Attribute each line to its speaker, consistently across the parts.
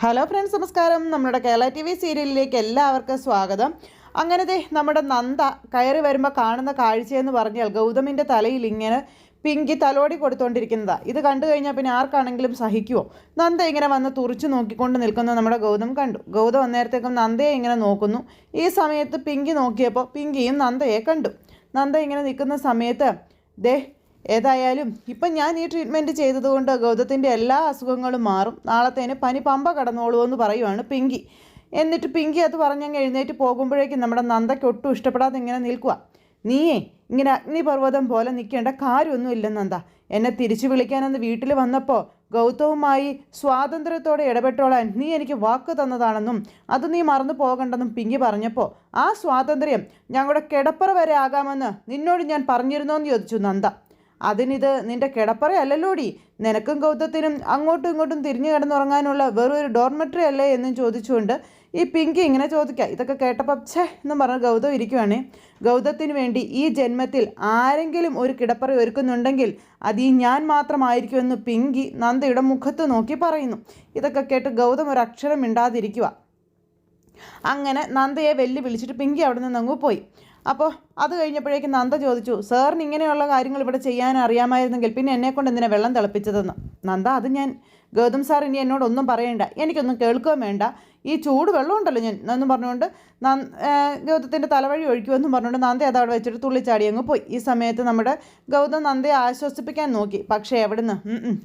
Speaker 1: Hello friends നമസ്കാരം. നമ്മുടെ Kerala T V സീരിയലിലേക്ക് എല്ലാവർക്കും സ്വാഗതം. അങ്ങനത്തെ നമ്മുടെ നന്ദ കയറി വരുമ്പോൾ കാണുന്ന കാഴ്ചയെന്ന് പറഞ്ഞാൽ ഗൗതമിന്റെ തലയിൽ ഇങ്ങനെ പിങ്കി തലോടി കൊടുത്തുകൊണ്ടിരിക്കുന്നതാണ് ഇത് കണ്ടു കഴിഞ്ഞാൽ പിന്നെ ആർക്കാണെങ്കിലും സഹിക്കുമോ നന്ദ ഇങ്ങനെ വന്ന് തുറച്ചു നോക്കിക്കൊണ്ട് നിൽക്കുന്ന നമ്മുടെ ഗൗതം കണ്ടു. ഗൗതം അന്നേരത്തേക്കും നന്ദയെ ഇങ്ങനെ നോക്കുന്നു. ഈ സമയത്ത് പിങ്കി നോക്കിയപ്പോൾ പിങ്കിയും നന്ദയെ കണ്ടു. നന്ദ ഇങ്ങനെ നിൽക്കുന്ന സമയത്ത് ദേ ഏതായാലും ഇപ്പം ഞാൻ ഈ ട്രീറ്റ്മെന്റ് ചെയ്തതുകൊണ്ട് ഗൗതത്തിന്റെ എല്ലാ അസുഖങ്ങളും മാറും. നാളത്തേന് പനി പമ്പ കടന്നോളൂ എന്ന് പറയുവാണ് പിങ്കി. എന്നിട്ട് പിങ്കി അത് പറഞ്ഞങ്ങ് എഴുന്നേറ്റ് പോകുമ്പോഴേക്കും നമ്മുടെ നന്ദയ്ക്ക് ഒട്ടും ഇഷ്ടപ്പെടാതെ ഇങ്ങനെ നിൽക്കുക നീയേ ഇങ്ങനെ അഗ്നിപർവതം പോലെ നിൽക്കേണ്ട കാര്യമൊന്നും ഇല്ലെന്നന്ത എന്നെ തിരിച്ചു വിളിക്കാനെന്ന് വീട്ടിൽ വന്നപ്പോൾ ഗൗതവുമായി സ്വാതന്ത്ര്യത്തോടെ ഇടപെട്ടോളാൻ നീ എനിക്ക് വാക്ക് തന്നതാണെന്നും അത് നീ മറന്നു പോകണ്ടെന്നും പിങ്കി പറഞ്ഞപ്പോൾ ആ സ്വാതന്ത്ര്യം ഞങ്ങളുടെ കിടപ്പറ വരെ ആകാമെന്ന് നിന്നോട് ഞാൻ പറഞ്ഞിരുന്നോ എന്ന് ചോദിച്ചു നന്ദ. അതിനിത് നിന്റെ കിടപ്പറയല്ലല്ലോടി നിനക്കും ഗൗതത്തിനും അങ്ങോട്ടും ഇങ്ങോട്ടും തിരിഞ്ഞു കിടന്നുറങ്ങാനുള്ള വെറൊരു ഡോർമെട്രി അല്ലേ എന്നും ചോദിച്ചുകൊണ്ട് ഈ പിങ്കി ഇങ്ങനെ ചോദിക്കുക ഇതൊക്കെ കേട്ടപ്പോൾ ഛേ എന്ന് പറഞ്ഞ് ഗൗതം ഇരിക്കുവാണേ. ഗൗതത്തിന് വേണ്ടി ഈ ജന്മത്തിൽ ആരെങ്കിലും ഒരു കിടപ്പറ ഒരുക്കുന്നുണ്ടെങ്കിൽ അത് ഈ ഞാൻ മാത്രമായിരിക്കുമെന്ന് പിങ്കി നന്ദയുടെ മുഖത്ത് നോക്കി പറയുന്നു. ഇതൊക്കെ കേട്ട് ഗൗതം ഒരു അക്ഷരം മിണ്ടാതിരിക്കുക അങ്ങനെ നന്ദയെ വെല്ലു വിളിച്ചിട്ട് പിങ്കി അവിടെ നിന്ന് അങ്ങ് പോയി. അപ്പോൾ അത് കഴിഞ്ഞപ്പോഴേക്കും നന്ദ ചോദിച്ചു സാറിന് ഇങ്ങനെയുള്ള കാര്യങ്ങൾ ഇവിടെ ചെയ്യാൻ അറിയാമായിരുന്നെങ്കിൽ പിന്നെ എന്നെക്കൊണ്ട് എന്തിനാ വെള്ളം തിളപ്പിച്ചതെന്ന്? നന്ദ അത് ഞാൻ ഗൗതം സാർ ഇനി എന്നോടൊന്നും പറയേണ്ട എനിക്കൊന്നും കേൾക്കുകയും വേണ്ട. ഈ ചൂട് വെള്ളം ഉണ്ടല്ലോ ഞാൻ എന്നും പറഞ്ഞുകൊണ്ട് ഗൗതത്തിന്റെ തലവഴി ഒഴിക്കുമെന്നും പറഞ്ഞുകൊണ്ട് നന്ദ അത് അവിടെ വെച്ചിട്ട് തുള്ളിച്ചാടി അങ്ങ് പോയി. ഈ സമയത്ത് നമ്മുടെ ഗൗതം നന്ദയെ ആശ്വസിപ്പിക്കാൻ നോക്കി. പക്ഷേ എവിടുന്ന്?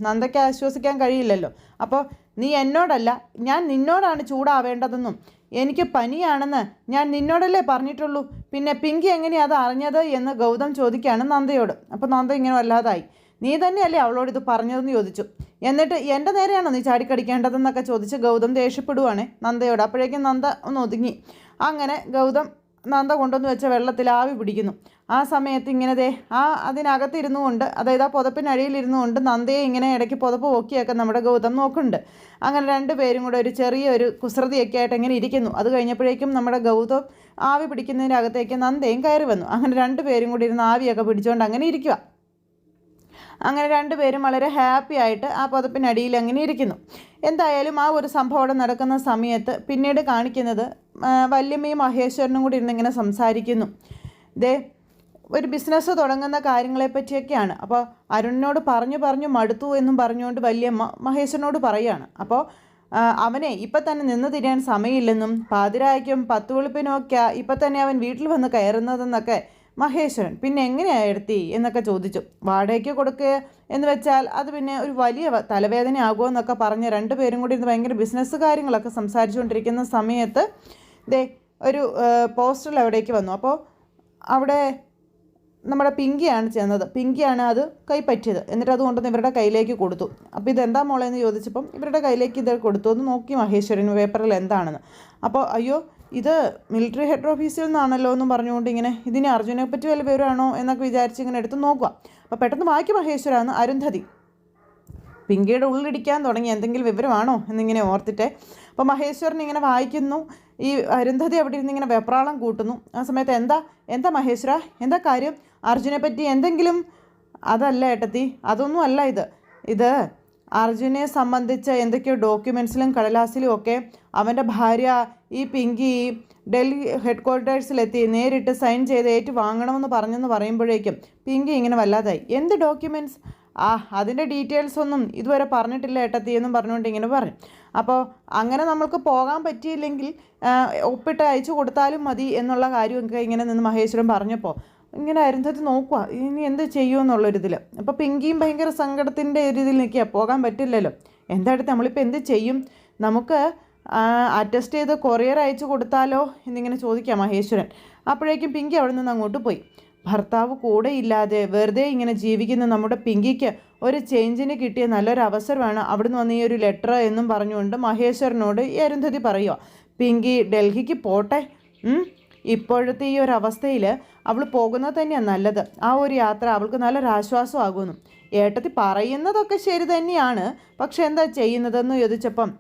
Speaker 1: നന്ദയ്ക്ക് ആശ്വസിക്കാൻ കഴിയില്ലല്ലോ. അപ്പോൾ നീ എന്നോടല്ല ഞാൻ നിന്നോടാണ് ചൂടാവേണ്ടതെന്നും എനിക്ക് പനിയാണെന്ന് ഞാൻ നിന്നോടല്ലേ പറഞ്ഞിട്ടുള്ളൂ? പിന്നെ പിങ്കി എങ്ങനെയാ അത് അറിഞ്ഞത് എന്ന് ഗൗതം ചോദിക്കുകയാണ് നന്ദയോട്. അപ്പോൾ നന്ദ ഇങ്ങനെ വല്ലാതായി. നീ തന്നെയല്ലേ അവളോട് ഇത് പറഞ്ഞതെന്ന് ചോദിച്ചു? എന്നിട്ട് എന്റെ നേരെയാണോ നീ ചാടിക്കടിക്കേണ്ടതെന്നൊക്കെ ചോദിച്ച് ഗൗതം ദേഷ്യപ്പെടുവാണ് നന്ദയോട്. അപ്പോഴേക്കും നന്ദ ഒന്ന് ഒതുങ്ങി. അങ്ങനെ ഗൗതം നന്ദ കൊണ്ടുവന്ന് വെച്ച വെള്ളത്തിൽ ആവി പിടിക്കുന്നു. ആ സമയത്ത് ഇങ്ങനെ ദേ ആ അതിനകത്തിരുന്നു കൊണ്ട് അതായത് ആ പുതപ്പിനടിയിലിരുന്നു കൊണ്ട് നന്ദയെ ഇങ്ങനെ ഇടയ്ക്ക് പുതപ്പ് പൊക്കിയൊക്കെ നമ്മുടെ ഗൗതം നോക്കുന്നുണ്ട്. അങ്ങനെ രണ്ട് പേരും കൂടെ ഒരു ചെറിയൊരു കുസൃതിയൊക്കെ ആയിട്ട് ഇങ്ങനെ ഇരിക്കുന്നു. അത് കഴിഞ്ഞപ്പോഴേക്കും നമ്മുടെ ഗൗതം ആവി പിടിക്കുന്നതിന്റെ അകത്തേക്ക് നന്ദയും കയറി വന്നു. അങ്ങനെ രണ്ട് പേരും കൂടി ഇരുന്ന് ആവിയൊക്കെ പിടിച്ചുകൊണ്ട് അങ്ങനെ ഇരിക്കുക അങ്ങനെ രണ്ടുപേരും വളരെ ഹാപ്പി ആയിട്ട് ആ പുതപ്പിനടിയിൽ അങ്ങനെ ഇരിക്കുന്നു. എന്തായാലും ആ ഒരു സംഭവം അവിടെ നടക്കുന്ന സമയത്ത് പിന്നീട് കാണിക്കുന്നത് വല്യമ്മയും മഹേശ്വരനും കൂടി ഇരുന്നിങ്ങനെ സംസാരിക്കുന്നു. ദേ ഒരു ബിസിനസ് തുടങ്ങുന്ന കാര്യങ്ങളെ പറ്റിയൊക്കെയാണ്. അപ്പോൾ അരുണിനോട് പറഞ്ഞു പറഞ്ഞു മടുത്തു എന്നും പറഞ്ഞുകൊണ്ട് വല്യമ്മ മഹേശ്വരനോട് പറയുകയാണ് അപ്പോൾ അവനെ ഇപ്പം തന്നെ നിന്ന് തിരിയാൻ സമയമില്ലെന്നും പാതിരായ്ക്കും പത്ത് വെളുപ്പിനും ഒക്കെ ഇപ്പം തന്നെ അവൻ വീട്ടിൽ വന്ന് കയറുന്നതെന്നൊക്കെ മഹേശ്വരൻ. പിന്നെ എങ്ങനെയാണ് എടുത്തി എന്നൊക്കെ ചോദിച്ചു. വാടകയ്ക്ക് കൊടുക്കുക എന്ന് വെച്ചാൽ അത് പിന്നെ ഒരു വലിയ തലവേദന ആകുമോ എന്നൊക്കെ പറഞ്ഞ് രണ്ടുപേരും കൂടി ഇരുന്ന് ഭയങ്കര ബിസിനസ് കാര്യങ്ങളൊക്കെ സംസാരിച്ചുകൊണ്ടിരിക്കുന്ന സമയത്ത് ദേ ഒരു പോസ്റ്ററിൽ അവിടേക്ക് വന്നു. അപ്പോൾ അവിടെ നമ്മുടെ പിങ്കിയാണ് ചെന്നത്. പിങ്കിയാണ് അത് കൈപ്പറ്റിയത്. എന്നിട്ട് അത് കൊണ്ടുവന്ന് ഇവരുടെ കയ്യിലേക്ക് കൊടുത്തു. അപ്പോൾ ഇതെന്താ മോളെ എന്ന് ചോദിച്ചപ്പം ഇവരുടെ കയ്യിലേക്ക് ഇത് കൊടുത്തു. എന്ന് നോക്കി മഹേശ്വരൻ പേപ്പറിൽ എന്താണെന്ന്. അപ്പോൾ അയ്യോ ഇത് മിലിറ്ററി ഹെഡ് ഓഫീസിൽ നിന്നാണല്ലോ എന്നും പറഞ്ഞുകൊണ്ട് ഇങ്ങനെ ഇതിനെ അർജുനെ പറ്റി വല്ല വിവരമാണോ? എന്നൊക്കെ വിചാരിച്ച് ഇങ്ങനെ എടുത്ത് നോക്കുക അപ്പോൾ പെട്ടെന്ന് വായിക്കും മഹേശ്വരാന്ന് അരുന്ധതി. പിങ്കിയുടെ ഉള്ളിടിക്കാൻ തുടങ്ങി എന്തെങ്കിലും വിവരമാണോ എന്നിങ്ങനെ ഓർത്തിട്ട്. അപ്പോൾ മഹേശ്വരൻ ഇങ്ങനെ വായിക്കുന്നു. ഈ അരുന്ധതി അവിടെ ഇരുന്ന് ഇങ്ങനെ വെപ്രാളം കൂട്ടുന്നു. ആ സമയത്ത് എന്താ എന്താ മഹേശ്വര? എന്താ കാര്യം? അർജുനെ പറ്റി എന്തെങ്കിലും? അതല്ല ഏട്ടത്തി അതൊന്നും അല്ല ഇത്. ഇത് അർജുനെ സംബന്ധിച്ച എന്തൊക്കെയോ ഡോക്യുമെൻസിലും കടലാസിലും ഒക്കെ അവന്റെ ഭാര്യ ഈ പിങ്കി ഡൽഹി ഹെഡ് ക്വാർട്ടേഴ്സിലെത്തി നേരിട്ട് സൈൻ ചെയ്ത് ഏറ്റു വാങ്ങണമെന്ന് പറഞ്ഞെന്ന് പറയുമ്പോഴേക്കും പിങ്കി ഇങ്ങനെ വല്ലാതായി. എന്ത് ഡോക്യുമെന്റ്സ് ആ അതിന്റെ ഡീറ്റെയിൽസ് ഒന്നും ഇതുവരെ പറഞ്ഞിട്ടില്ല ഏട്ടത്തി എന്നും പറഞ്ഞുകൊണ്ട് ഇങ്ങനെ പറഞ്ഞു അപ്പോൾ അങ്ങനെ നമ്മൾക്ക് പോകാൻ പറ്റിയില്ലെങ്കിൽ ഒപ്പിട്ട് അയച്ചു കൊടുത്താലും മതി എന്നുള്ള കാര്യമൊക്കെ ഇങ്ങനെ നിന്ന് മഹേശ്വരൻ പറഞ്ഞപ്പോൾ ഇങ്ങനെ അരുന്ധതി നോക്കുക ഇനി എന്ത് ചെയ്യുമെന്നുള്ളൊരിതിൽ അപ്പോൾ പിങ്കിയും ഭയങ്കര സങ്കടത്തിന്റെ ഒരു ഇതിൽ നിൽക്കുക പോകാൻ പറ്റില്ലല്ലോ. എന്തായിട്ട് നമ്മളിപ്പോൾ എന്ത് ചെയ്യും? നമുക്ക് അറ്റസ്റ്റ് ചെയ്ത് കൊറിയർ അയച്ചു കൊടുത്താലോ എന്നിങ്ങനെ ചോദിക്കാം മഹേശ്വരൻ. അപ്പോഴേക്കും പിങ്കി അവിടെ നിന്ന് അങ്ങോട്ട് പോയി. ഭർത്താവ് കൂടെ ഇല്ലാതെ വെറുതെ ഇങ്ങനെ ജീവിക്കുന്ന നമ്മുടെ പിങ്കിക്ക് ഒരു ചേഞ്ചിന് കിട്ടിയ നല്ലൊരു അവസരമാണ് അവിടുന്ന് വന്ന ഈ ഒരു ലെറ്റർ എന്നും പറഞ്ഞുകൊണ്ട് മഹേശ്വരനോട് അരുന്ധതി പറയുക പിങ്കി ഡൽഹിക്ക് പോട്ടെ. ഇപ്പോഴത്തെ ഈ ഒരു അവസ്ഥയിൽ അവൾ പോകുന്നത് തന്നെയാണ് നല്ലത്. ആ ഒരു യാത്ര അവൾക്ക് നല്ലൊരു ആശ്വാസമാകുന്നു ഏട്ടത്തി പറയുന്നതൊക്കെ ശരി തന്നെയാണ്. പക്ഷെ എന്താ ചെയ്യുന്നതെന്ന് ചോദിച്ചപ്പം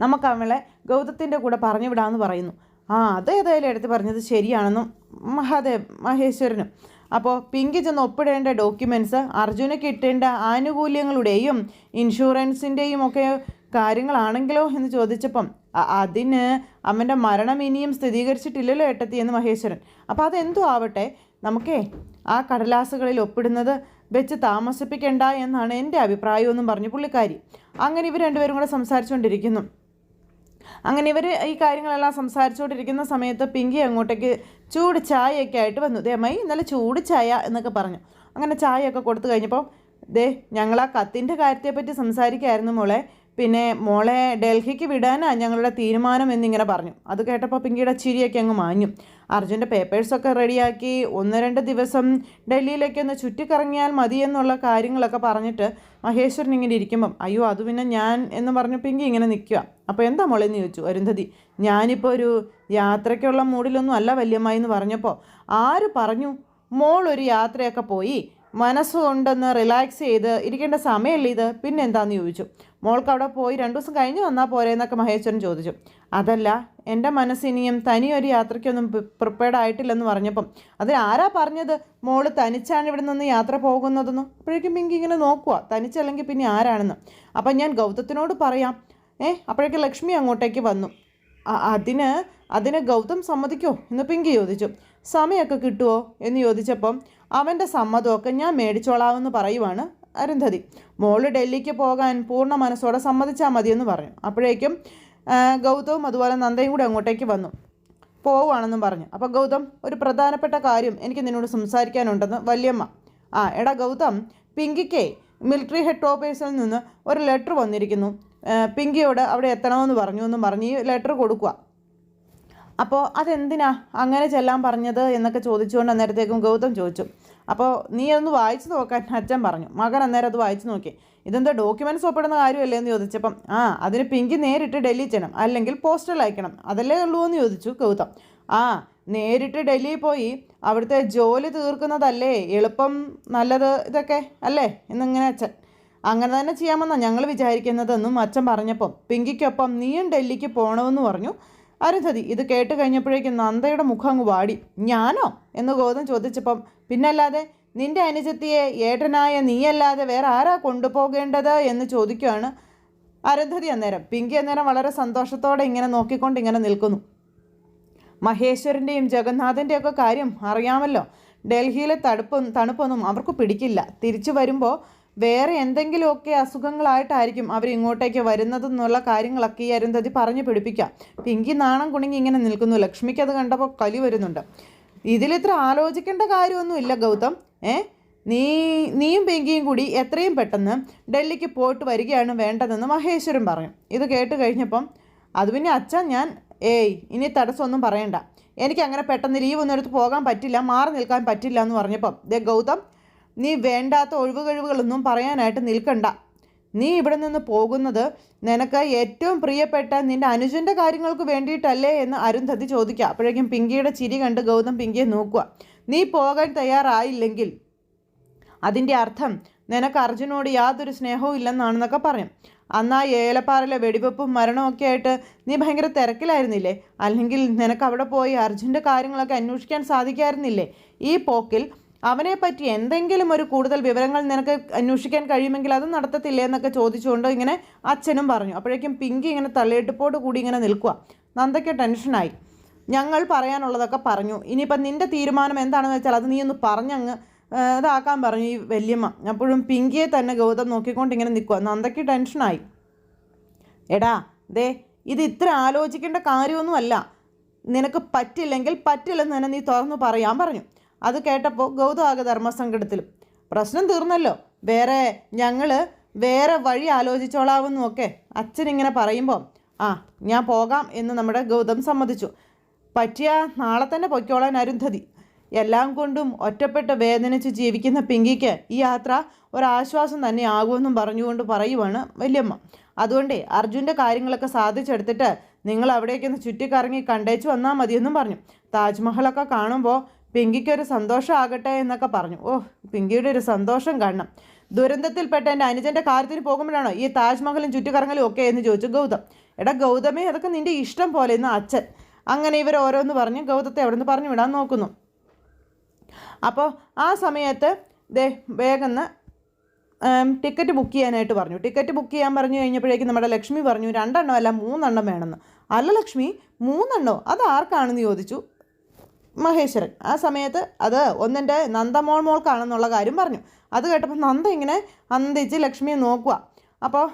Speaker 1: നമുക്ക് അവളെ ഗൗതത്തിന്റെ കൂടെ പറഞ്ഞു വിടാമെന്ന് പറയുന്നു. ആ അത് ഏതായാലും എടുത്ത് പറഞ്ഞത് ശരിയാണെന്നും മഹാദേവ് മഹേശ്വരനും. അപ്പോൾ പിങ്കി ചെന്ന് ഒപ്പിടേണ്ട ഡോക്യുമെന്റ്സ് അർജുന കിട്ടേണ്ട ആനുകൂല്യങ്ങളുടെയും ഇൻഷുറൻസിന്റെയും ഒക്കെ കാര്യങ്ങളാണെങ്കിലോ എന്ന് ചോദിച്ചപ്പം "അ- അതിന് അവന്റെ മരണം ഇനിയും സ്ഥിരീകരിച്ചിട്ടില്ലല്ലോ ഏട്ടത്തി എന്ന് മഹേശ്വരൻ. അപ്പോൾ അതെന്തോ ആവട്ടെ നമുക്കേ ആ കടലാസുകളിൽ ഒപ്പിടുന്നത് വെച്ച് താമസിപ്പിക്കേണ്ട എന്നാണ് എന്റെ അഭിപ്രായം എന്നും പറഞ്ഞു പുള്ളിക്കാരി. അങ്ങനെ ഇവർ രണ്ടുപേരും കൂടെ സംസാരിച്ചുകൊണ്ടിരിക്കുന്നു. അങ്ങനെ ഇവർ ഈ കാര്യങ്ങളെല്ലാം സംസാരിച്ചുകൊണ്ടിരിക്കുന്ന സമയത്ത് പിങ്കി അങ്ങോട്ടേക്ക് ചൂട് ചായയൊക്കെ ആയിട്ട് വന്നു. ദേ അമ്മായി ഇന്നലെ ചൂട് ചായ എന്നൊക്കെ പറഞ്ഞു. അങ്ങനെ ചായയൊക്കെ കൊടുത്തു കഴിഞ്ഞപ്പോൾ ദേ ഞങ്ങൾ ആ കത്തിന്റെ കാര്യത്തെപ്പറ്റി സംസാരിക്കായിരുന്നു മോളെ. പിന്നെ മോളെ ഡൽഹിക്ക് വിടാനാണ് ഞങ്ങളുടെ തീരുമാനം എന്നിങ്ങനെ പറഞ്ഞു. അത് കേട്ടപ്പോൾ പിങ്കിയുടെ ചിരിയൊക്കെ അങ്ങ് മാഞ്ഞു. അർജുന്റെ പേപ്പേഴ്സൊക്കെ റെഡിയാക്കി ഒന്ന് രണ്ട് ദിവസം ഡൽഹിയിലേക്ക് ഒന്ന് ചുറ്റിക്കറങ്ങിയാൽ മതി എന്നുള്ള കാര്യങ്ങളൊക്കെ പറഞ്ഞിട്ട് മഹേശ്വരൻ ഇങ്ങനെ ഇരിക്കുമ്പം അയ്യോ അത് പിന്നെ ഞാൻ എന്ന് പറഞ്ഞു പിങ്കി ഇങ്ങനെ നിൽക്കുക അപ്പോൾ എന്താ മോളെന്ന് ചോദിച്ചു അരുന്ധതി. ഞാനിപ്പോൾ ഒരു യാത്രയ്ക്കുള്ള മൂഡിലൊന്നും അല്ല വല്യമ്മായി എന്ന് പറഞ്ഞപ്പോൾ ആര് പറഞ്ഞു? മോൾ ഒരു യാത്രയൊക്കെ പോയി. മനസ്സുകൊണ്ടൊന്ന് റിലാക്സ് ചെയ്ത് ഇരിക്കേണ്ട സമയമല്ലേ ഇത്. പിന്നെ എന്താന്ന് ചോദിച്ചു. മോൾക്ക് അവിടെ പോയി രണ്ടു ദിവസം കഴിഞ്ഞ് വന്നാൽ പോരെ എന്നൊക്കെ മഹേശ്വരൻ ചോദിച്ചു. അതല്ല എന്റെ മനസ്സിനിയും തനിയൊരു യാത്രയ്ക്കൊന്നും പ്രിപ്പയർഡ് ആയിട്ടില്ലെന്ന് പറഞ്ഞപ്പം അത് ആരാ പറഞ്ഞത്? മോൾ തനിച്ചാണ് ഇവിടെ നിന്ന് യാത്ര പോകുന്നതെന്നും. അപ്പോഴേക്കും പിങ്കി ഇങ്ങനെ നോക്കുക തനിച്ചല്ലെങ്കിൽ പിന്നെ ആരാണെന്ന്. അപ്പം ഞാൻ ഗൗതത്തിനോട് പറയാം. ഏ അപ്പോഴേക്കും ലക്ഷ്മി അങ്ങോട്ടേക്ക് വന്നു. അതിന് അതിന് ഗൗതം സമ്മതിക്കോ എന്ന് പിങ്കി ചോദിച്ചു. സമയമൊക്കെ കിട്ടുമോ എന്ന് ചോദിച്ചപ്പം അവന്റെ സമ്മതമൊക്കെ ഞാൻ മേടിച്ചോളാമെന്ന് പറയുവാണ് അരുന്ധതി. മോൾ ഡൽഹിക്ക് പോകാൻ പൂർണ മനസ്സോടെ സമ്മതിച്ചാൽ മതിയെന്ന് പറഞ്ഞു. അപ്പോഴേക്കും ഗൗതവും അതുപോലെ നന്ദയും കൂടി അങ്ങോട്ടേക്ക് വന്നു. പോവുകയാണെന്നും പറഞ്ഞു. അപ്പോൾ ഗൗതം ഒരു പ്രധാനപ്പെട്ട കാര്യം എനിക്ക് നിന്നോട് സംസാരിക്കാനുണ്ടെന്ന് വല്യമ്മ. ആ എടാ ഗൗതം പിങ്കിക്കേ മിലിറ്ററി ഹെഡ് ഓഫീസിൽ നിന്ന് ഒരു ലെറ്റർ വന്നിരിക്കുന്നു. പിങ്കിയോട് അവിടെ എത്തണമെന്ന് പറഞ്ഞു എന്ന് പറഞ്ഞ് ഈ ലെറ്റർ കൊടുക്കുക അപ്പോൾ അതെന്തിനാ അങ്ങനെ ചെല്ലാൻ പറഞ്ഞത് എന്നൊക്കെ ചോദിച്ചുകൊണ്ട് അന്നേരത്തേക്കും ഗൗതം ചോദിച്ചു. അപ്പോൾ നീ ഒന്ന് വായിച്ചു നോക്കാൻ അച്ഛൻ പറഞ്ഞു. മകൻ അന്നേരം അത് വായിച്ചു നോക്കി. ഇതെന്താ ഡോക്യുമെന്റ്സ് ഒപ്പിടുന്ന കാര്യമല്ലേ എന്ന് ചോദിച്ചപ്പം ആ അതിന് പിങ്കി നേരിട്ട് ഡൽഹി ചെയ്യണം അല്ലെങ്കിൽ പോസ്റ്റൽ അയക്കണം. അതല്ലേ ഉള്ളൂ എന്ന് ചോദിച്ചു ഗൗതം. ആ നേരിട്ട് ഡൽഹിയിൽ പോയി അവിടുത്തെ ജോലി തീർക്കുന്നതല്ലേ എളുപ്പം നല്ലത് ഇതൊക്കെ അല്ലേ എന്നിങ്ങനെ അച്ഛൻ. അങ്ങനെ തന്നെ ചെയ്യാമെന്നാണ് ഞങ്ങൾ വിചാരിക്കുന്നതെന്നും അച്ഛൻ പറഞ്ഞപ്പം പിങ്കിക്കൊപ്പം നീയും ഡൽഹിക്ക് പോകണമെന്ന് പറഞ്ഞു. അരുന്ധതി ഇത് കേട്ട് കഴിഞ്ഞപ്പോഴേക്കും നന്ദയുടെ മുഖം അങ്ങ് വാടി. ഞാനോ? എന്ന് ഗോതം ചോദിച്ചപ്പം പിന്നല്ലാതെ നിന്റെ അനുജത്തിയെ ഏട്ടനായ നീയല്ലാതെ വേറെ ആരാ കൊണ്ടുപോകേണ്ടത്? എന്ന് ചോദിക്കുകയാണ് അരുന്ധതി അന്നേരം. പിങ്കി അന്നേരം വളരെ സന്തോഷത്തോടെ ഇങ്ങനെ നോക്കിക്കൊണ്ട് ഇങ്ങനെ നിൽക്കുന്നു. മഹേശ്വരന്റെയും ജഗന്നാഥന്റെയും ഒക്കെ കാര്യം അറിയാമല്ലോ. ഡൽഹിയിലെ തടുപ്പും തണുപ്പൊന്നും അവർക്ക് പിടിക്കില്ല. തിരിച്ചു വരുമ്പോൾ വേറെ എന്തെങ്കിലുമൊക്കെ അസുഖങ്ങളായിട്ടായിരിക്കും അവർ ഇങ്ങോട്ടേക്ക് വരുന്നതെന്നുള്ള കാര്യങ്ങളൊക്കെ ഈ അരുന്ധതി പറഞ്ഞു പിടിപ്പിക്കാം. പിങ്കി നാണം കുണുങ്ങി ഇങ്ങനെ നിൽക്കുന്നു. ലക്ഷ്മിക്ക് അത് കണ്ടപ്പോൾ കലി വരുന്നുണ്ട്. ഇതിലിത്ര ആലോചിക്കേണ്ട കാര്യമൊന്നുമില്ല ഗൗതം. ഏ? നീ നീയും പിങ്കിയും കൂടി എത്രയും പെട്ടെന്ന് ഡൽഹിക്ക് പോയിട്ട് വരികയാണ് വേണ്ടതെന്ന് മഹേശ്വരൻ പറഞ്ഞു. ഇത് കേട്ട് കഴിഞ്ഞപ്പം അത് പിന്നെ അച്ഛൻ ഞാൻ ഏയ് ഇനി തടസ്സമൊന്നും പറയണ്ട. എനിക്ക് അങ്ങനെ പെട്ടെന്ന് ലീവ് ഒന്നും എടുത്ത് പോകാൻ പറ്റില്ല മാറി നിൽക്കാൻ പറ്റില്ല എന്ന് പറഞ്ഞപ്പം ദേ ഗൗതം നീ വേണ്ടാത്ത ഒഴിവുകഴിവുകളൊന്നും പറയാനായിട്ട് നിൽക്കണ്ട. നീ ഇവിടെ നിന്ന് പോകുന്നത് നിനക്ക് ഏറ്റവും പ്രിയപ്പെട്ട നിന്റെ അനുജന്റെ കാര്യങ്ങൾക്ക് വേണ്ടിയിട്ടല്ലേ എന്ന് അരുന്ധതി ചോദിക്കുക. അപ്പോഴേക്കും പിങ്കിയുടെ ചിരി കണ്ട് ഗൗതം പിങ്കിയെ നോക്കുക. നീ പോകാൻ തയ്യാറായില്ലെങ്കിൽ അതിന്റെ അർത്ഥം നിനക്ക് അർജുനോട് യാതൊരു സ്നേഹവും ഇല്ലെന്നാണെന്നൊക്കെ പറയും. അന്നാ ആ ഏലപ്പാറയിലെ വെടിവെപ്പും മരണമൊക്കെ ആയിട്ട് നീ ഭയങ്കര തിരക്കിലായിരുന്നില്ലേ? അല്ലെങ്കിൽ നിനക്ക് അവിടെ പോയി അർജുന്റെ കാര്യങ്ങളൊക്കെ അന്വേഷിക്കാൻ സാധിക്കായിരുന്നില്ലേ? ഈ പോക്കിൽ അവനെ പറ്റി എന്തെങ്കിലും ഒരു കൂടുതൽ വിവരങ്ങൾ നിനക്ക് അന്വേഷിക്കാൻ കഴിയുമെങ്കിൽ അത് നടത്തത്തില്ലേ എന്നൊക്കെ ചോദിച്ചുകൊണ്ട് ഇങ്ങനെ അച്ഛനും പറഞ്ഞു. അപ്പോഴേക്കും പിങ്കി ഇങ്ങനെ തള്ളിയിട്ടപ്പോട് കൂടി ഇങ്ങനെ നിൽക്കുക നന്ദയ്ക്ക് ടെൻഷനായി. ഞങ്ങൾ പറയാനുള്ളതൊക്കെ പറഞ്ഞു. ഇനിയിപ്പം നിന്റെ തീരുമാനം എന്താണെന്ന് വെച്ചാൽ അത് നീ ഒന്ന് പറഞ്ഞങ്ങ് ഇതാക്കാൻ പറഞ്ഞു ഈ വല്യമ്മ. അപ്പോഴും പിങ്കിയെ തന്നെ ഗൗതം നോക്കിക്കൊണ്ട് ഇങ്ങനെ നിൽക്കുക നന്ദയ്ക്ക് ടെൻഷനായി. എടാ ദേ ഇത് ഇത്ര ആലോചിക്കേണ്ട കാര്യമൊന്നുമല്ല. നിനക്ക് പറ്റില്ലെങ്കിൽ പറ്റില്ലെന്ന് തന്നെ നീ തുറന്നു പറയാൻ പറഞ്ഞു. അത് കേട്ടപ്പോൾ ഗൗതമാക ധർമ്മസങ്കടത്തിലും. പ്രശ്നം തീർന്നല്ലോ. വേറെ ഞങ്ങൾ വേറെ വഴി ആലോചിച്ചോളാവുന്നു ഒക്കെ അച്ഛൻ ഇങ്ങനെ പറയുമ്പോൾ ആ ഞാൻ പോകാം എന്ന് നമ്മുടെ ഗൗതം സമ്മതിച്ചു. പറ്റിയ നാളെ തന്നെ പൊയ്ക്കോളാൻ അരുന്ധതി. എല്ലാം കൊണ്ടും ഒറ്റപ്പെട്ട് വേദനിച്ച് ജീവിക്കുന്ന പിങ്കിക്ക് ഈ യാത്ര ഒരാശ്വാസം തന്നെ ആകുമെന്നും പറഞ്ഞുകൊണ്ട് പറയുവാണ് വല്യമ്മ. അതുകൊണ്ടേ അർജുന്റെ കാര്യങ്ങളൊക്കെ സാധിച്ചെടുത്തിട്ട് നിങ്ങൾ അവിടേക്കൊന്ന് ചുറ്റിക്കറങ്ങി കണ്ടേച്ച് വന്നാൽ മതിയെന്നും പറഞ്ഞു. താജ്മഹലൊക്കെ കാണുമ്പോൾ പിങ്കിക്കൊരു സന്തോഷമാകട്ടെ എന്നൊക്കെ പറഞ്ഞു. ഓ പിങ്കിയുടെ ഒരു സന്തോഷം കാണണം. ദുരന്തത്തിൽപ്പെട്ട എന്റെ അനുജന്റെ കാര്യത്തിന് പോകുമ്പോഴാണോ ഈ താജ്മഹലും ചുറ്റുകറങ്ങലും ഒക്കെ എന്ന് ചോദിച്ചു ഗൗതം. എടാ ഗൗതമേ അതൊക്കെ നിന്റെ ഇഷ്ടം പോലെ എന്ന് അച്ഛൻ. അങ്ങനെ ഇവർ ഓരോന്ന് പറഞ്ഞ് ഗൗതത്തെ അവിടെ നിന്ന് പറഞ്ഞു വിടാൻ നോക്കുന്നു. അപ്പോൾ ആ സമയത്ത് ദേ വേഗന്ന് ടിക്കറ്റ് ബുക്ക് ചെയ്യാനായിട്ട് പറഞ്ഞു. ടിക്കറ്റ് ബുക്ക് ചെയ്യാൻ പറഞ്ഞു കഴിഞ്ഞപ്പോഴേക്കും നമ്മുടെ ലക്ഷ്മി പറഞ്ഞു രണ്ടെണ്ണം അല്ല മൂന്നെണ്ണം വേണമെന്ന്. അല്ല ലക്ഷ്മി മൂന്നെണ്ണോ? അത് ആർക്കാണെന്ന് ചോദിച്ചു? മഹേശ്വരൻ. ആ സമയത്ത് അത് ഒന്നിന്റെ നന്ദമോൾ മോൾക്കാണെന്നുള്ള കാര്യം പറഞ്ഞു. അത് കേട്ടപ്പോൾ നന്ദ ഇങ്ങനെ അന്തിച്ച് ലക്ഷ്മിയെ നോക്കുക അപ്പോൾ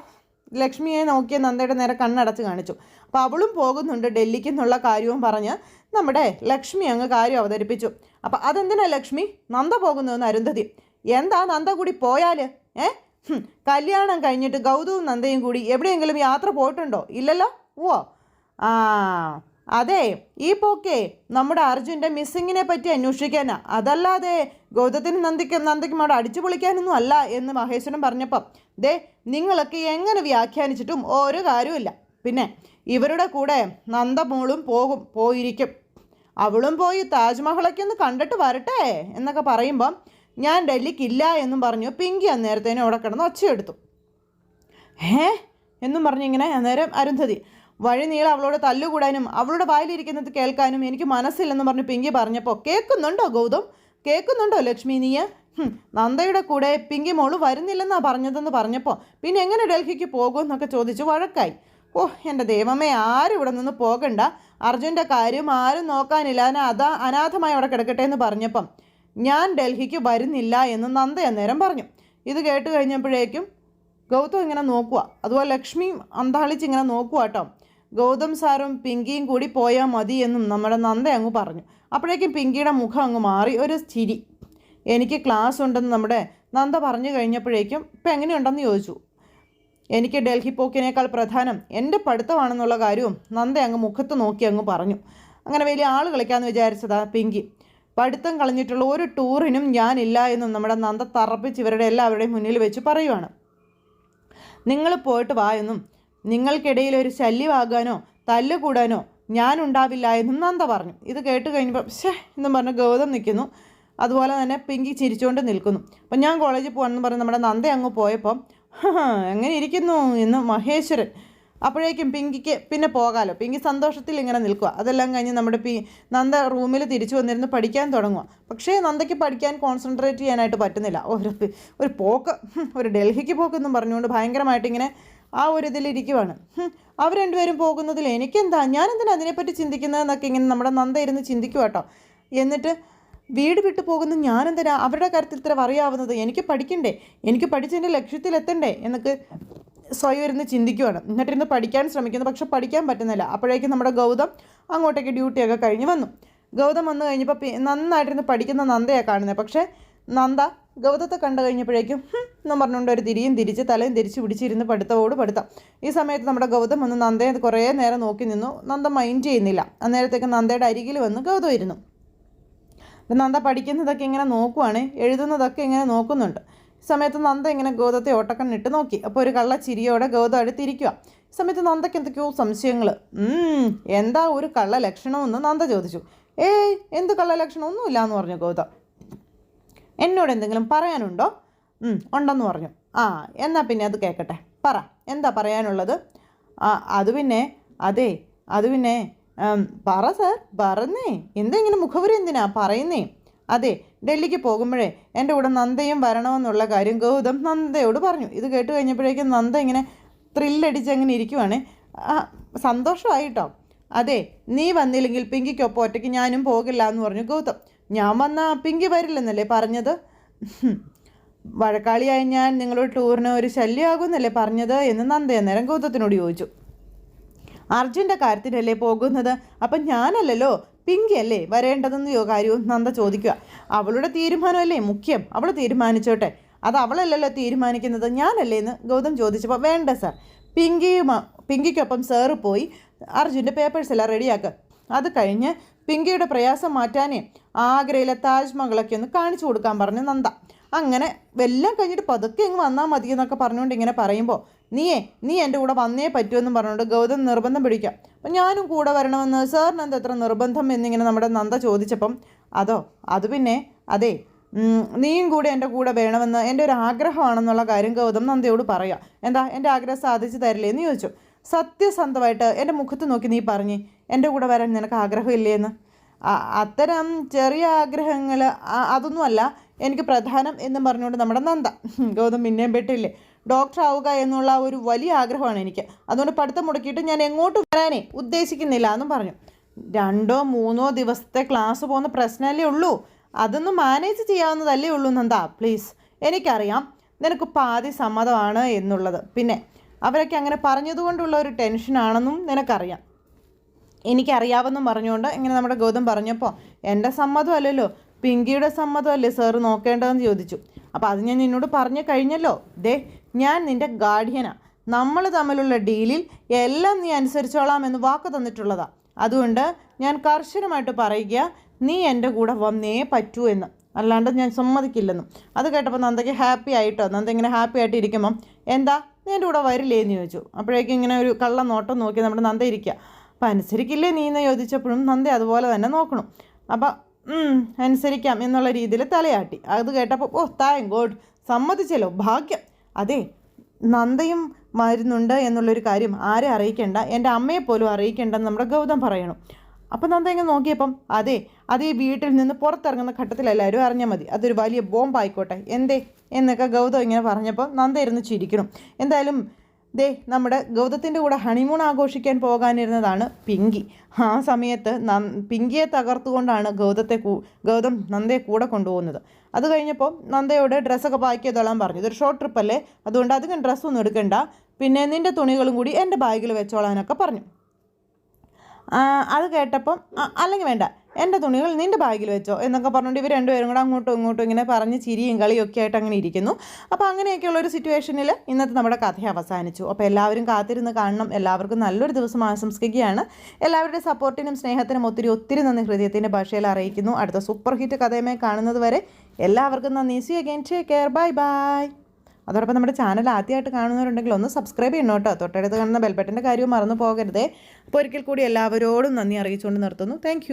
Speaker 1: ലക്ഷ്മിയെ നോക്കിയ നന്ദയുടെ നേരെ കണ്ണടച്ച് കാണിച്ചു. അപ്പോൾ അവളും പോകുന്നുണ്ട് ഡൽഹിക്ക് എന്നുള്ള കാര്യവും പറഞ്ഞ് നമ്മുടെ ലക്ഷ്മി അങ്ങ് കാര്യം അവതരിപ്പിച്ചു. അപ്പോൾ അതെന്തിനാ ലക്ഷ്മി? നന്ദ പോകുന്നതെന്ന് അരുന്ധതി. എന്താ നന്ദ കൂടി പോയാൽ? ഏ? കല്യാണം കഴിഞ്ഞിട്ട് ഗൗതവും നന്ദയും കൂടി എവിടെയെങ്കിലും യാത്ര പോയിട്ടുണ്ടോ? ഇല്ലല്ലോ? ഓ ആ. അതെ ഈ പോക്കേ നമ്മുടെ അർജുന്റെ മിസ്സിങ്ങിനെ പറ്റി അന്വേഷിക്കാനാ. അതല്ലാതെ ഗൗതത്തിന് നന്ദിക്ക് നന്ദിക്കും അവിടെ അടിച്ചു പൊളിക്കാനൊന്നും അല്ല എന്ന് മഹേശ്വരൻ പറഞ്ഞപ്പം ദേ നിങ്ങളൊക്കെ എങ്ങനെ വ്യാഖ്യാനിച്ചിട്ടും ഒരു കാര്യമില്ല പിന്നെ ഇവരുടെ കൂടെ നന്ദമോളും പോകും പോയിരിക്കും. അവളും പോയി താജ്മഹലൊക്കെ ഒന്ന് കണ്ടിട്ട് വരട്ടെ എന്നൊക്കെ പറയുമ്പം ഞാൻ ഡൽഹിക്കില്ല എന്നും പറഞ്ഞു പിങ്കി അന്നേരത്തേനും അവിടെ കിടന്ന് ഒച്ചയെടുത്തു. ഏ എന്നും പറഞ്ഞിങ്ങനെ അന്നേരം അരുന്ധതി വഴി നീളെ അവളോട് തല്ലുകൂടാനും അവളുടെ വായിലിരിക്കുന്നത് കേൾക്കാനും എനിക്ക് മനസ്സില്ലെന്ന് പറഞ്ഞ് പിങ്കി പറഞ്ഞപ്പോൾ കേൾക്കുന്നുണ്ടോ ഗൗതം? കേൾക്കുന്നുണ്ടോ ലക്ഷ്മി നീയ? നന്ദയുടെ കൂടെ പിങ്കി മോൾ വരുന്നില്ലെന്നാ പറഞ്ഞതെന്ന് പറഞ്ഞപ്പോൾ പിന്നെ എങ്ങനെ ഡൽഹിക്ക് പോകും എന്നൊക്കെ ചോദിച്ച് വഴക്കായി. ഓ എന്റെ ദൈവമേ ആരും ഇവിടെ നിന്ന് പോകണ്ട. അർജുന്റെ കാര്യം ആരും നോക്കാനില്ല. അതാ അനാഥമായി അവിടെ കിടക്കട്ടെ എന്ന് പറഞ്ഞപ്പം ഞാൻ ഡൽഹിക്ക് വരുന്നില്ല എന്ന് നന്ദ അന്നേരം പറഞ്ഞു. ഇത് കേട്ട് കഴിഞ്ഞപ്പോഴേക്കും ഗൗതം ഇങ്ങനെ നോക്കുക അതുപോലെ ലക്ഷ്മിയും അന്താളിച്ച് ഇങ്ങനെ നോക്കുക കേട്ടോ ഗൗതം സാറും പിങ്കിയും കൂടി പോയാൽ മതി എന്നും നമ്മുടെ നന്ദ അങ്ങ് പറഞ്ഞു. അപ്പോഴേക്കും പിങ്കിയുടെ മുഖം അങ്ങ് മാറി ഒരു ചിരി. എനിക്ക് ക്ലാസ് ഉണ്ടെന്ന് നമ്മുടെ നന്ദ പറഞ്ഞു കഴിഞ്ഞപ്പോഴേക്കും ഇപ്പം എങ്ങനെയുണ്ടെന്ന് ചോദിച്ചു. എനിക്ക് ഡൽഹി പോക്കിനേക്കാൾ പ്രധാനം എന്റെ പഠിത്തമാണെന്നുള്ള കാര്യവും നന്ദ അങ്ങ് മുഖത്ത് നോക്കി അങ്ങ് പറഞ്ഞു. അങ്ങനെ വലിയ ആൾ കളിക്കാമെന്ന് വിചാരിച്ചതാ പിങ്കി. പഠിത്തം കളഞ്ഞിട്ടുള്ള ഒരു ടൂറിനും ഞാനില്ല എന്നും നമ്മുടെ നന്ദ തറപ്പിച്ച് ഇവരുടെ എല്ലാവരുടെയും മുന്നിൽ വെച്ച് പറയുവാണ്. നിങ്ങൾ പോയിട്ട് വാ എന്നും നിങ്ങൾക്കിടയിൽ ഒരു ശല്യമാകാനോ തല്ലുകൂടാനോ ഞാനുണ്ടാവില്ല എന്നും നന്ദ പറഞ്ഞു. ഇത് കേട്ട് കഴിഞ്ഞപ്പോൾ ഷേ എന്നും പറഞ്ഞ് ഗൗതം നിൽക്കുന്നു. അതുപോലെ തന്നെ പിങ്കി ചിരിച്ചുകൊണ്ട് നിൽക്കുന്നു. അപ്പം ഞാൻ കോളേജിൽ പോകണമെന്ന് പറഞ്ഞ് നമ്മുടെ നന്ദ അങ്ങ് പോയപ്പം എങ്ങനെ ഇരിക്കുന്നു എന്ന് മഹേശ്വരൻ. അപ്പോഴേക്കും പിങ്കിക്ക് പിന്നെ പോകാമല്ലോ പിങ്കി സന്തോഷത്തിൽ ഇങ്ങനെ നിൽക്കുക അതെല്ലാം കഴിഞ്ഞ് നമ്മുടെ പി നന്ദ റൂമിൽ തിരിച്ചു വന്നിരുന്ന് പഠിക്കാൻ തുടങ്ങുക പക്ഷേ നന്ദയ്ക്ക് പഠിക്കാൻ കോൺസെൻട്രേറ്റ് ചെയ്യാനായിട്ട് പറ്റുന്നില്ല. ഒരു ഒരു പോക്ക് ഒരു ഡൽഹിക്ക് പോക്കെന്നും പറഞ്ഞുകൊണ്ട് ഭയങ്കരമായിട്ട് ഇങ്ങനെ ആ ഒരു ഇതിലിരിക്കുവാണ് അവർ രണ്ടുപേരും പോകുന്നതിൽ എനിക്കെന്താ? ഞാനെന്തിനാ അതിനെപ്പറ്റി ചിന്തിക്കുന്നതെന്നൊക്കെ ഇങ്ങനെ നമ്മുടെ നന്ദ ഇരുന്ന് ചിന്തിക്കുക കേട്ടോ എന്നിട്ട് വീട് വിട്ടു പോകുന്ന ഞാനെന്തിനാ അവരുടെ കാര്യത്തിൽ ഇത്ര അറിയാവുന്നത് എനിക്ക് പഠിക്കണ്ടേ? എനിക്ക് പഠിച്ചതിന്റെ ലക്ഷ്യത്തിലെത്തണ്ടേ? എന്നൊക്കെ സ്വയം ഇരുന്ന് ചിന്തിക്കുവാണ്. എന്നിട്ടിരുന്ന് പഠിക്കാൻ ശ്രമിക്കുന്നു. പക്ഷെ പഠിക്കാൻ പറ്റുന്നില്ല. അപ്പോഴേക്കും നമ്മുടെ ഗൗതം അങ്ങോട്ടേക്ക് ഡ്യൂട്ടിയൊക്കെ കഴിഞ്ഞ് വന്നു. ഗൗതം വന്നു കഴിഞ്ഞപ്പോൾ നന്നായിട്ടിരുന്ന് പഠിക്കുന്ന നന്ദയാണ് കാണുന്നത് പക്ഷേ നന്ദ ഗൗതത്തെ കണ്ടു കഴിഞ്ഞപ്പോഴേക്കും എന്നും പറഞ്ഞുകൊണ്ട് ഒരു തിരിയും തിരിച്ച് തലയും തിരിച്ച് പിടിച്ചിരുന്ന് പഠിത്തവോട് പഠിത്തം. ഈ സമയത്ത് നമ്മുടെ ഗൗതം ഒന്ന് നന്ദയെ കുറേ നേരം നോക്കി നിന്നു. നന്ദ മൈൻഡ് ചെയ്യുന്നില്ല. അന്നേരത്തേക്ക് നന്ദയുടെ അരികിൽ വന്ന് ഗൗതം ഇരുന്നു. നന്ദ പഠിക്കുന്നതൊക്കെ ഇങ്ങനെ നോക്കുവാണ്. എഴുതുന്നതൊക്കെ ഇങ്ങനെ നോക്കുന്നുണ്ട്. സമയത്ത് നന്ദ ഇങ്ങനെ ഗൗതത്തെ ഓട്ടക്കണ്ണിട്ട് നോക്കി. അപ്പോൾ ഒരു കള്ള ചിരിയോടെ ഗൗതം അടുത്തിരിക്കുക സമയത്ത് നന്ദയ്ക്ക് എന്തൊക്കെയോ സംശയങ്ങൾ എന്താ ഒരു കള്ള ലക്ഷണമെന്ന് നന്ദ ചോദിച്ചു. ഏയ് എന്ത് കള്ള ലക്ഷണമൊന്നുമില്ല എന്ന് പറഞ്ഞു ഗൗതം. എന്നോട് എന്തെങ്കിലും പറയാനുണ്ടോ? ഉണ്ടെന്ന് പറഞ്ഞു. ആ എന്നാൽ പിന്നെ അത് കേൾക്കട്ടെ പറ എന്താ പറയാനുള്ളത്? അത് പിന്നെ അതെ അത് പിന്നെ പറ സർ പറഞ്ഞേ. എന്താ ഇങ്ങനെ മുഖവരി എന്തിനാ? പറയുന്നേ. അതെ ഡൽഹിക്ക് പോകുമ്പോഴേ എന്റെ കൂടെ നന്ദയും വരണമെന്നുള്ള കാര്യം ഗൗതം നന്ദയോട് പറഞ്ഞു. ഇത് കേട്ട് കഴിഞ്ഞപ്പോഴേക്കും നന്ദ ഇങ്ങനെ ത്രില്ലടിച്ച് അങ്ങനെ ഇരിക്കുവാണ്. സന്തോഷമായിട്ടോ? അതെ നീ വന്നില്ലെങ്കിൽ പിങ്കിക്കൊപ്പം ഒറ്റയ്ക്ക് ഞാനും പോകില്ല എന്ന് പറഞ്ഞു ഗൗതം. ഞാൻ വന്നാൽ പിങ്കി വരില്ലെന്നല്ലേ പറഞ്ഞത്. വഴക്കാളിയായ ഞാൻ നിങ്ങളുടെ ടൂറിന് ഒരു ശല്യമാകുമെന്നല്ലേ പറഞ്ഞത് എന്ന് നന്ദ അന്നേരം ഗൗതത്തിനോട് ചോദിച്ചു. അർജുന്റെ കാര്യത്തിനല്ലേ പോകുന്നത്? അപ്പം ഞാനല്ലല്ലോ പിങ്കി അല്ലേ വരേണ്ടതെന്ന് കാര്യവും നന്ദ ചോദിക്കുക. അവളുടെ തീരുമാനമല്ലേ മുഖ്യം? അവൾ തീരുമാനിച്ചോട്ടെ. അത് അവളല്ലല്ലോ തീരുമാനിക്കുന്നത്. ഞാനല്ലേ എന്ന് ഗൗതം ചോദിച്ചപ്പോൾ വേണ്ട സാർ. പിങ്കിയുമാ പിങ്കിക്കൊപ്പം സാറ് പോയി അർജുന്റെ പേപ്പേഴ്സ് എല്ലാം റെഡിയാക്കുക അത് കഴിഞ്ഞ് പിങ്കിയുടെ പ്രയാസം മാറ്റാനേ ആഗ്രയിലെ താജ്മഹലൊക്കെ ഒന്ന് കാണിച്ചു കൊടുക്കാൻ പറഞ്ഞു നന്ദ. അങ്ങനെ എല്ലാം കഴിഞ്ഞിട്ട് പതുക്കെ ഇങ്ങ് വന്നാൽ മതി എന്നൊക്കെ പറഞ്ഞുകൊണ്ട് ഇങ്ങനെ പറയുമ്പോൾ നീയേ നീ എന്റെ കൂടെ വന്നേ പറ്റുമെന്നും പറഞ്ഞുകൊണ്ട് ഗൗതം നിർബന്ധം പിടിക്കാം. അപ്പം ഞാനും കൂടെ വരണമെന്ന് സാറിന് എന്താ എത്ര നിർബന്ധം എന്നിങ്ങനെ നമ്മുടെ നന്ദ ചോദിച്ചപ്പം അതോ അത് പിന്നെ അതെ നീയും കൂടെ എന്റെ കൂടെ വേണമെന്ന് എന്റെ ഒരു ആഗ്രഹമാണെന്നുള്ള കാര്യം ഗൗതം നന്ദയോട് പറയാം. എന്താ എന്റെ ആഗ്രഹം സാധിച്ചു തരില്ലേ? എന്ന് ചോദിച്ചു. സത്യസന്ധമായിട്ട് എന്റെ മുഖത്ത് നോക്കി നീ പറഞ്ഞേ എന്റെ കൂടെ വരാൻ നിനക്ക് ആഗ്രഹമില്ലേ? എന്ന്. അത്തരം ചെറിയ ആഗ്രഹങ്ങൾ അതൊന്നുമല്ല എനിക്ക് പ്രധാനം എന്ന് പറഞ്ഞുകൊണ്ട് നമ്മുടെ നന്ദ. ഗൗതം പിന്നെയും പെട്ടില്ലേ? ഡോക്ടർ ആവുക എന്നുള്ള ഒരു വലിയ ആഗ്രഹമാണ് എനിക്ക്. അതുകൊണ്ട് പഠിത്തം മുടക്കിയിട്ട് ഞാൻ എങ്ങോട്ട് വരാനേ ഉദ്ദേശിക്കുന്നില്ല എന്നും പറഞ്ഞു. രണ്ടോ മൂന്നോ ദിവസത്തെ ക്ലാസ് പോകുന്ന പ്രശ്നമല്ലേ ഉള്ളൂ? അതൊന്നും മാനേജ് ചെയ്യാവുന്നതല്ലേ ഉള്ളൂ നന്ദ. പ്ലീസ് എനിക്കറിയാം. നിനക്ക് പാതി സമ്മതമാണ് എന്നുള്ളത്. പിന്നെ അവരൊക്കെ അങ്ങനെ പറഞ്ഞതുകൊണ്ടുള്ള ഒരു ടെൻഷനാണെന്നും നിനക്കറിയാം. എനിക്കറിയാവെന്നും പറഞ്ഞുകൊണ്ട് ഇങ്ങനെ നമ്മുടെ ഗൗതം പറഞ്ഞപ്പോൾ എന്റെ സമ്മതമല്ലല്ലോ പിങ്കിയുടെ സമ്മതമല്ലേ സാറ് നോക്കേണ്ടതെന്ന് ചോദിച്ചു. അപ്പോൾ അത് ഞാൻ നിന്നോട് പറഞ്ഞു കഴിഞ്ഞല്ലോ. ദേ ഞാൻ നിന്റെ ഗാർഡിയനാ. നമ്മൾ തമ്മിലുള്ള ഡീലിൽ എല്ലാം നീ അനുസരിച്ചോളാം എന്ന് വാക്ക് തന്നിട്ടുള്ളതാ. അതുകൊണ്ട് ഞാൻ കർശനമായിട്ട് പറയുക നീ എന്റെ കൂടെ വന്നേ പറ്റൂ എന്ന്. അല്ലാണ്ട് ഞാൻ സമ്മതിക്കില്ലെന്നും. അത് കേട്ടപ്പോൾ നന്ദയ്ക്ക് ഹാപ്പി ആയിട്ടോ? നന്ദ ഇങ്ങനെ ഹാപ്പി ആയിട്ട് ഇരിക്കുമ്പം എന്താ നീ എന്റെ കൂടെ വരില്ലേ? എന്ന് ചോദിച്ചു. അപ്പോഴേക്കും ഇങ്ങനെ ഒരു കള്ള നോട്ടം നോക്കി നമ്മുടെ നന്ദ ഇരിക്കുക. അപ്പം അനുസരിക്കില്ലേ നീ? എന്ന് ചോദിച്ചപ്പോഴും നന്ദ അതുപോലെ തന്നെ നോക്കണം. അപ്പം അനുസരിക്കാം എന്നുള്ള രീതിയിൽ തലയാട്ടി. അത് കേട്ടപ്പോൾ ഓ താങ്ക് ഗോഡ് സമ്മതിച്ചല്ലോ. ഭാഗ്യം. അതെ നന്ദയും മരുന്നുണ്ട് എന്നുള്ളൊരു കാര്യം ആരെ അറിയിക്കേണ്ട? എന്റെ അമ്മയെ പോലും അറിയിക്കേണ്ടെന്ന് നമ്മുടെ ഗൗതം പറയണം. അപ്പം നന്ദ ഇങ്ങനെ നോക്കിയപ്പം അതെ അത് വീട്ടിൽ നിന്ന് പുറത്തിറങ്ങുന്ന ഘട്ടത്തിൽ എല്ലാവരും അറിഞ്ഞാൽ മതി. അതൊരു വലിയ ബോംബായിക്കോട്ടെ. എന്തേ? എന്നൊക്കെ ഗൗതം ഇങ്ങനെ പറഞ്ഞപ്പോൾ നന്ദ ഇരുന്ന് ചിരിക്കണം. എന്തായാലും ദേ നമ്മുടെ ഗൗതത്തിന്റെ കൂടെ ഹണിമൂൺ ആഘോഷിക്കാൻ പോകാനിരുന്നതാണ് പിങ്കി. ആ സമയത്ത് പിങ്കിയെ തകർത്തുകൊണ്ടാണ് ഗൗതത്തെ ഗൗതം നന്ദയെ കൂടെ കൊണ്ടുപോകുന്നത്. അത് കഴിഞ്ഞപ്പോൾ നന്ദയോട് ഡ്രസ്സൊക്കെ പാക്ക് ചെയ്തോളാൻ പറഞ്ഞു. ഇതൊരു ഷോർട്ട് ട്രിപ്പല്ലേ അതുകൊണ്ട് അധികം ഡ്രസ്സൊന്നും എടുക്കണ്ട. പിന്നെ നിന്റെ തുണികളും കൂടി എന്റെ ബാഗിൽ വെച്ചോളാനൊക്കെ പറഞ്ഞു. അത് കേട്ടപ്പം "ആ, അല്ലെങ്കിൽ വേണ്ട എന്റെ തുണികൾ നിന്റെ ബാഗിൽ വെച്ചോ എന്നൊക്കെ പറഞ്ഞുകൊണ്ട് ഇവർ രണ്ടുപേരും കൂടെ അങ്ങോട്ടും ഇങ്ങോട്ടും ഇങ്ങനെ പറഞ്ഞ് ചിരിയും കളിയും ഒക്കെ ആയിട്ട് അങ്ങനെ ഇരിക്കുന്നു. അപ്പോൾ അങ്ങനെയൊക്കെയുള്ള ഒരു സിറ്റുവേഷനിൽ ഇന്നത്തെ നമ്മുടെ കഥ അവസാനിച്ചു. അപ്പോൾ എല്ലാവരും കാത്തിരുന്ന് കാണണം. എല്ലാവർക്കും നല്ലൊരു ദിവസം ആശംസിക്കുകയാണ്. എല്ലാവരുടെ സപ്പോർട്ടിനും സ്നേഹത്തിനും ഒത്തിരി ഒത്തിരി നന്ദി. ഹൃദയത്തിന്റെ ഭാഷയിൽ അറിയിക്കുന്നു. അടുത്ത സൂപ്പർ ഹിറ്റ് കഥയുമായി കാണുന്നത് വരെ എല്ലാവർക്കും നന്ദി. See again take care bye bye അതോടൊപ്പം നമ്മുടെ ചാനൽ ആദ്യമായിട്ട് കാണുന്നവരുണ്ടെങ്കിൽ ഒന്ന് സബ്സ്ക്രൈബ് ചെയ്യണം കേട്ടോ. തൊട്ടടുത്ത് കാണുന്ന ബെൽബട്ടന്റെ കാര്യവും മറന്നു പോകരുതേ. അപ്പോൾ ഒരിക്കൽ കൂടി എല്ലാവരോടും നന്ദി അറിയിച്ചുകൊണ്ട് നിർത്തുന്നു. താങ്ക്